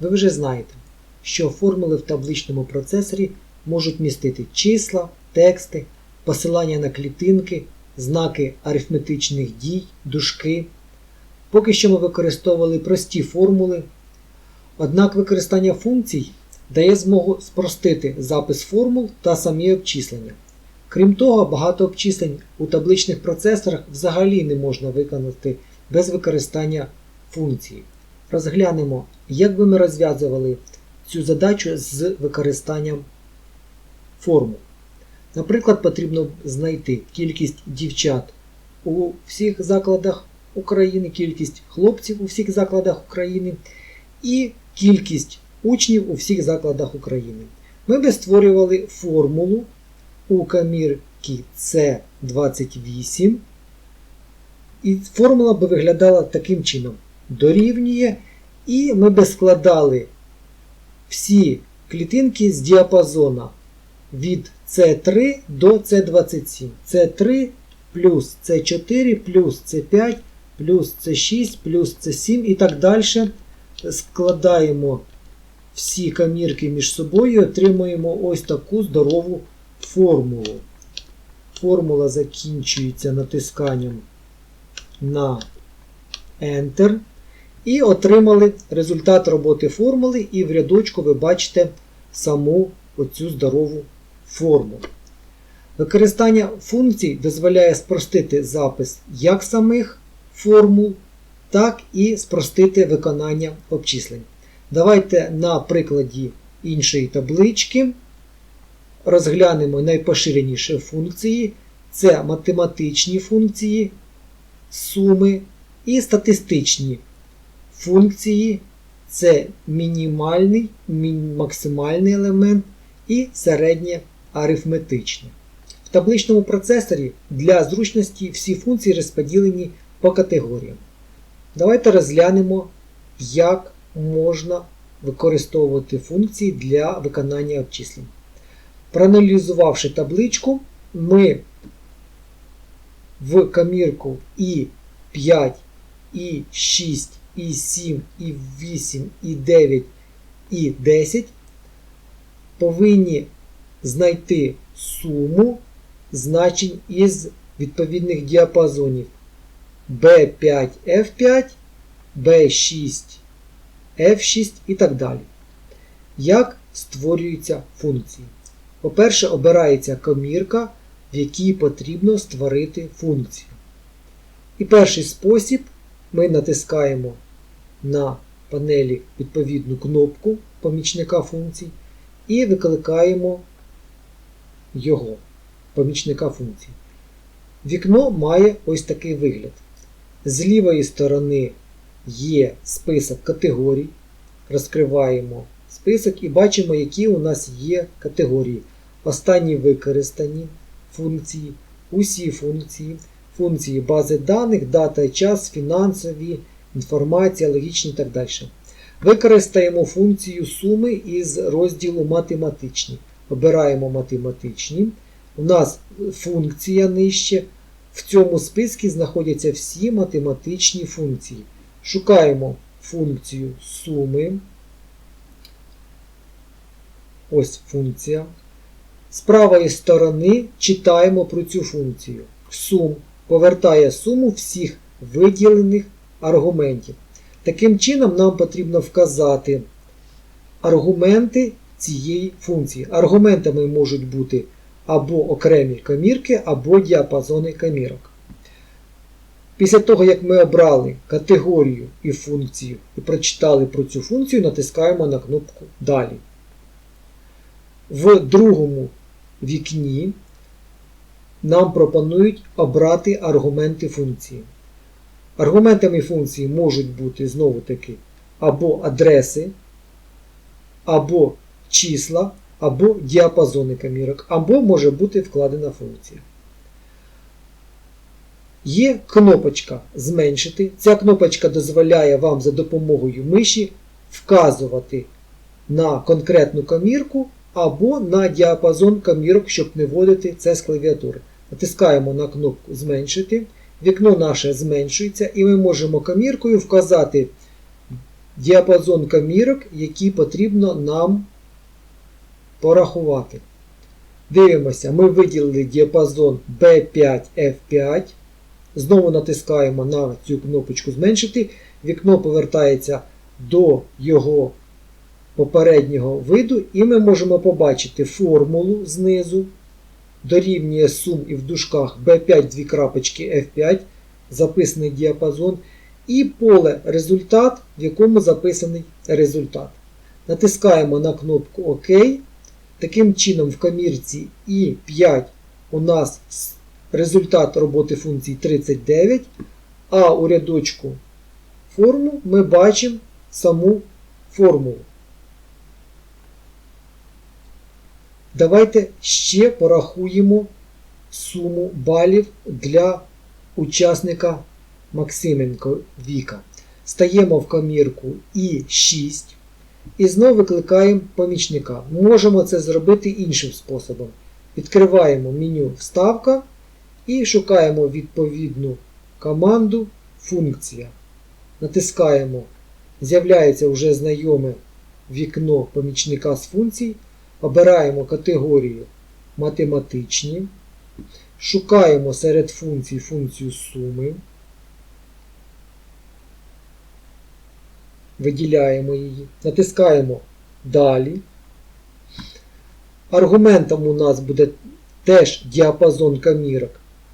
Ви вже знаєте, що формули в табличному процесорі можуть містити числа, тексти, посилання на клітинки, знаки арифметичних дій, дужки. Поки що ми використовували прості формули, однак використання функцій дає змогу спростити запис формул та самі обчислення. Крім того, багато обчислень у табличних процесорах взагалі не можна виконати без використання функції. Розглянемо, як би ми розв'язували цю задачу з використанням формул. Наприклад, потрібно знайти кількість дівчат у всіх закладах України, кількість хлопців у всіх закладах України і кількість учнів у всіх закладах України. Ми би створювали формулу у камірки С28. І формула би виглядала таким чином: дорівнює, і ми би складали всі клітинки з діапазона від С3 до С27. С3 плюс С4 плюс С5 плюс С6 плюс С7 і так далі. Складаємо всі камірки між собою і отримуємо ось таку здорову формулу. Формула закінчується натисканням на Enter. І отримали результат роботи формули, і в рядочку ви бачите саму оцю здорову формулу. Використання функцій дозволяє спростити запис як самих формул, так і спростити виконання обчислень. Давайте на прикладі іншої таблички розглянемо найпоширеніші функції. Це математичні функції, суми і статистичні функції. Це мінімальний, максимальний елемент і середнє арифметичне. В табличному процесорі для зручності всі функції розподілені по категоріям. Давайте розглянемо, як можна використовувати функції для виконання обчислень. Проаналізувавши табличку, ми в камірку І5, І6, І7, І8, І9, І10 повинні знайти суму значень із відповідних діапазонів B5, F5, B6, F6 і так далі. Як створюються функції? По-перше, обирається комірка, в якій потрібно створити функцію. І перший спосіб ми натискаємо на панелі відповідну кнопку помічника функцій і викликаємо його, помічника функцій. Вікно має ось такий вигляд. З лівої сторони є список категорій. Розкриваємо список і бачимо, які у нас є категорії. Останні використані функції, усі функції, функції бази даних, дата, час, фінансові, інформація, логічні і так далі. Використаємо функцію суми із розділу математичні. Обираємо математичні. У нас функція нижче. В цьому списку знаходяться всі математичні функції. Шукаємо функцію суми. Ось функція. З правої сторони читаємо про цю функцію. Сум повертає суму всіх виділених аргументів. Таким чином, нам потрібно вказати аргументи цієї функції. Аргументами можуть бути або окремі комірки, або діапазони комірок. Після того, як ми обрали категорію і функцію і прочитали про цю функцію, натискаємо на кнопку Далі. В другому вікні нам пропонують обрати аргументи функції. Аргументами функції можуть бути знову-таки або адреси, або числа, або діапазони камірок, або може бути вкладена функція. Є кнопочка Зменшити. Ця кнопочка дозволяє вам за допомогою миші вказувати на конкретну камірку або на діапазон камірок, щоб не вводити це з клавіатури. Натискаємо на кнопку Зменшити. Вікно наше зменшується, і ми можемо каміркою вказати діапазон камірок, які потрібно нам порахувати. Дивимося, ми виділили діапазон B5F5. Знову натискаємо на цю кнопочку зменшити. Вікно повертається до його попереднього виду, і ми можемо побачити формулу знизу. Дорівнює сум і в дужках B5 дві крапочки F5, записаний діапазон, і поле результат, в якому записаний результат. Натискаємо на кнопку ОК. Таким чином, в камірці І5 у нас результат роботи функції 39, а у рядочку форму ми бачимо саму формулу. Давайте ще порахуємо суму балів для учасника Максименко Віка. Стаємо в камірку І6 і знову викликаємо помічника. Можемо це зробити іншим способом. Відкриваємо меню Вставка і шукаємо відповідну команду Функція. Натискаємо, з'являється вже знайоме вікно помічника з функцій. Обираємо категорію математичні. Шукаємо серед функцій функцію суми. Виділяємо її. Натискаємо Далі. Аргументом у нас буде теж діапазон камірок.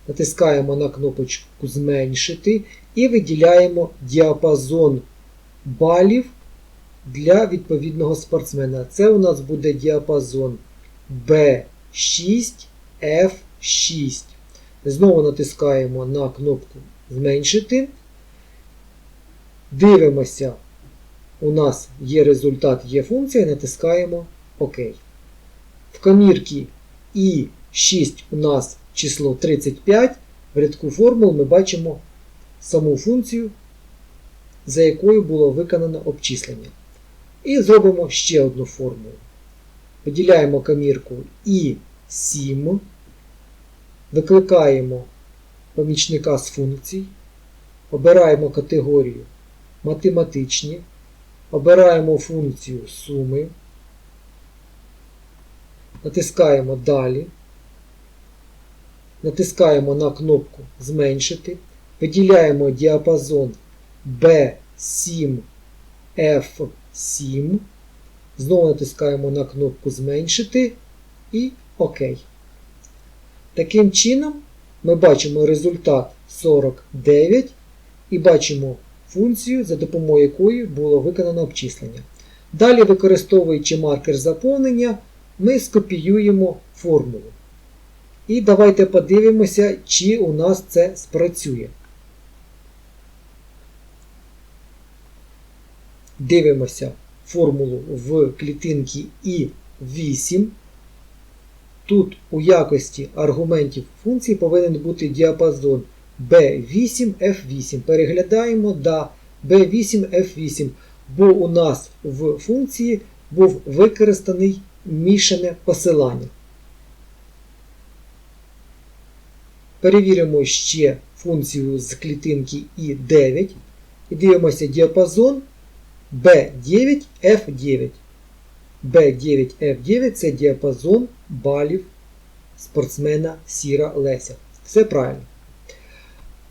Натискаємо на кнопочку Зменшити і виділяємо діапазон балів для відповідного спортсмена. Це у нас буде діапазон B6, F6. Знову натискаємо на кнопку Зменшити. Дивимося, у нас є результат, є функція, натискаємо ОК. В комірці І6 у нас число 35. В рядку формул ми бачимо саму функцію, за якою було виконано обчислення. І зробимо ще одну формулу. Виділяємо камірку І7, викликаємо помічника з функцій, обираємо категорію математичні, обираємо функцію суми, натискаємо Далі, натискаємо на кнопку Зменшити, виділяємо діапазон B7 F 7. Знову натискаємо на кнопку Зменшити і ОК. Таким чином, ми бачимо результат 49 і бачимо функцію, за допомогою якої було виконано обчислення. Далі, використовуючи маркер заповнення, ми скопіюємо формулу. І давайте подивимося, чи у нас це спрацює. Дивимося формулу в клітинці І8. Тут у якості аргументів функції повинен бути діапазон B8F8. Переглядаємо до B8F8, бо у нас в функції був використаний мішане посилання. Перевіримо ще функцію з клітинки І9 і дивимося діапазон B9F9. B9F9 це діапазон балів спортсмена Сіра Леся. Все правильно.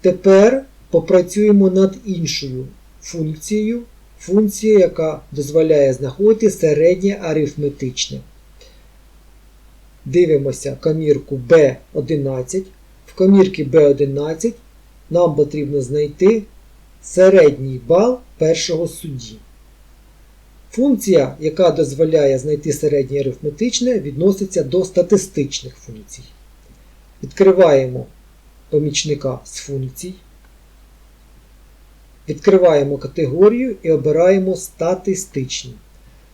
Тепер попрацюємо над іншою функцією. Функція, яка дозволяє знаходити середнє арифметичне. Дивимося комірку B11. В комірці B11 нам потрібно знайти середній бал першого судді. Функція, яка дозволяє знайти середнє арифметичне, відноситься до статистичних функцій. Відкриваємо помічника з функцій. Відкриваємо категорію і обираємо статистичні.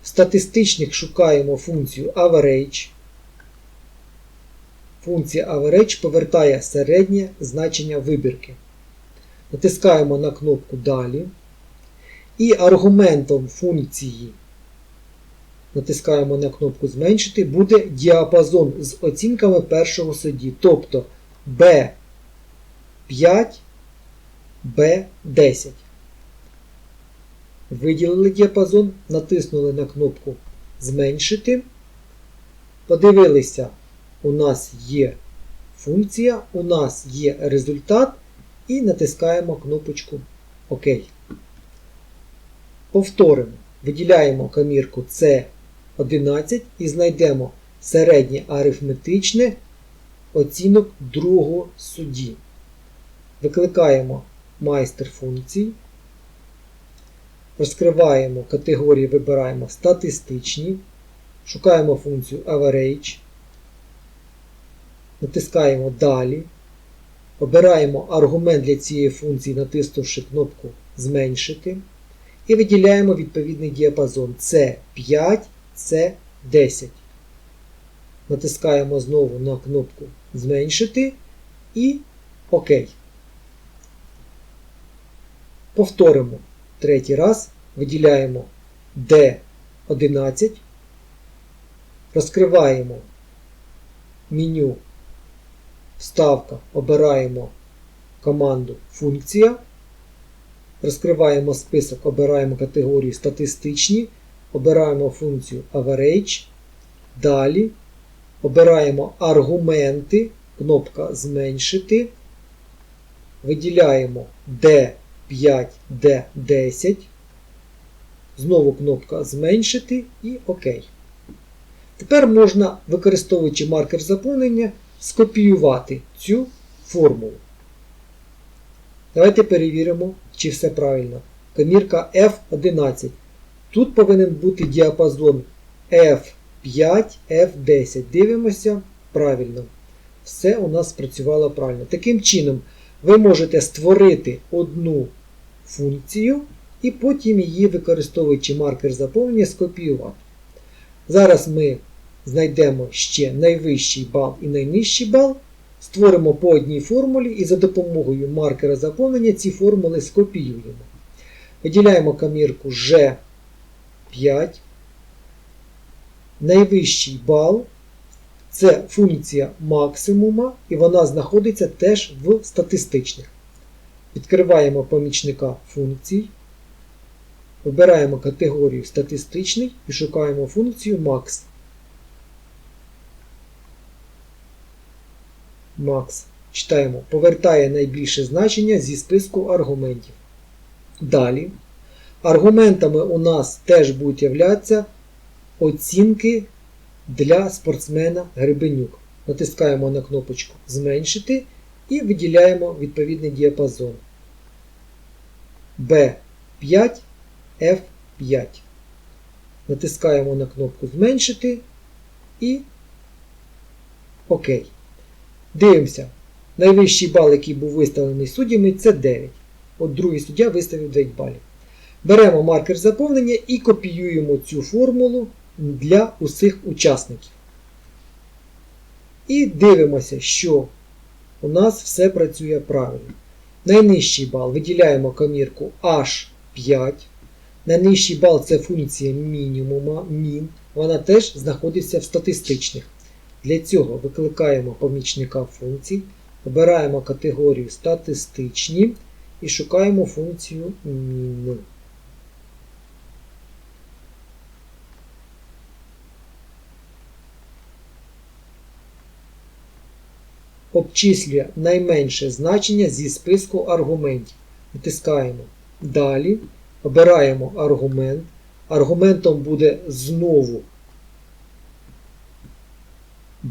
В статистичних шукаємо функцію average. Функція average повертає середнє значення вибірки. Натискаємо на кнопку Далі. І аргументом функції натискаємо на кнопку Зменшити, буде діапазон з оцінками першого судді, тобто B5, B10. виділили діапазон, натиснули на кнопку Зменшити. Подивилися, у нас є функція, у нас є результат, і натискаємо кнопочку ОК. Повторимо. Виділяємо комірку С11 і знайдемо середнє арифметичне оцінок другого судді. Викликаємо майстер функцій. Розкриваємо категорії, вибираємо статистичні. Шукаємо функцію average. Натискаємо Далі. Обираємо аргумент для цієї функції, натиснувши кнопку Зменшити. І виділяємо відповідний діапазон C5, C10. Натискаємо знову на кнопку Зменшити і ОК. Повторимо третій раз. Виділяємо D11. Розкриваємо меню Вставка, обираємо команду Функція. Розкриваємо список, обираємо категорії статистичні, обираємо функцію Average. Далі обираємо аргументи, кнопка Зменшити. Виділяємо D5, D10. Знову кнопка Зменшити і ОК. Тепер можна, використовуючи маркер заповнення, скопіювати цю формулу. Давайте перевіримо, чи все правильно. Комірка F11. Тут повинен бути діапазон F5, F10. Дивимося правильно. Все у нас спрацювало правильно. Таким чином, ви можете створити одну функцію і потім її, використовуючи маркер заповнення, скопіювати. Зараз ми знайдемо ще найвищий бал і найнижчий бал, створимо по одній формулі і за допомогою маркера заповнення ці формули скопіюємо. Виділяємо камірку G5. Найвищий бал це функція максимума, і вона знаходиться теж в статистичних. Відкриваємо помічника функцій. Вибираємо категорію статистичний і шукаємо функцію max. Max. Читаємо, повертає найбільше значення зі списку аргументів. Далі. Аргументами у нас теж будуть являтися оцінки для спортсмена Гребенюк. Натискаємо на кнопочку Зменшити і виділяємо відповідний діапазон B5, F5. Натискаємо на кнопку Зменшити і ОК. Дивимося. Найвищий бал, який був виставлений суддями, це 9. От другий суддя виставив 9 балів. Беремо маркер заповнення і копіюємо цю формулу для усіх учасників. І дивимося, що у нас все працює правильно. Найнижчий бал виділяємо комірку H5. Найнижчий бал це функція мінімума, мін. Вона теж знаходиться в статистичних. Для цього викликаємо помічника функцій, обираємо категорію статистичні і шукаємо функцію min. Обчислює найменше значення зі списку аргументів. Натискаємо Далі. Обираємо аргумент. Аргументом буде знову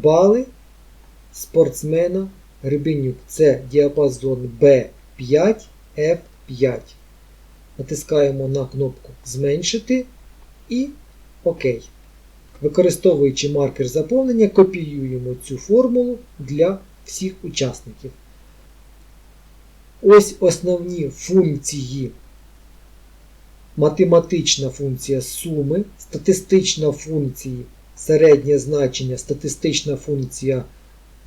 бали спортсмена Гребенюк. Це діапазон B5, F5. Натискаємо на кнопку Зменшити і ОК. Використовуючи маркер заповнення, копіюємо цю формулу для всіх учасників. Ось основні функції. Математична функція суми, статистична функція середнє значення, статистична функція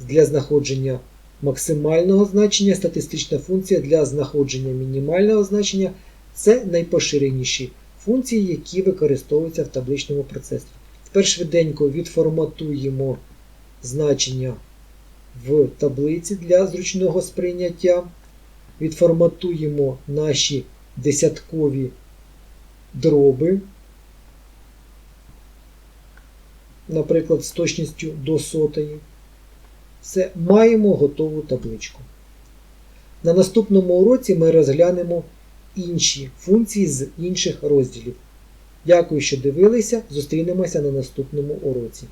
для знаходження максимального значення, статистична функція для знаходження мінімального значення це найпоширеніші функції, які використовуються в табличному процесі. Тепер швиденько відформатуємо значення в таблиці для зручного сприйняття. Відформатуємо наші десяткові дроби, наприклад, з точністю до сотої. Все, маємо готову табличку. На наступному уроці ми розглянемо інші функції з інших розділів. Дякую, що дивилися. Зустрінемося на наступному уроці.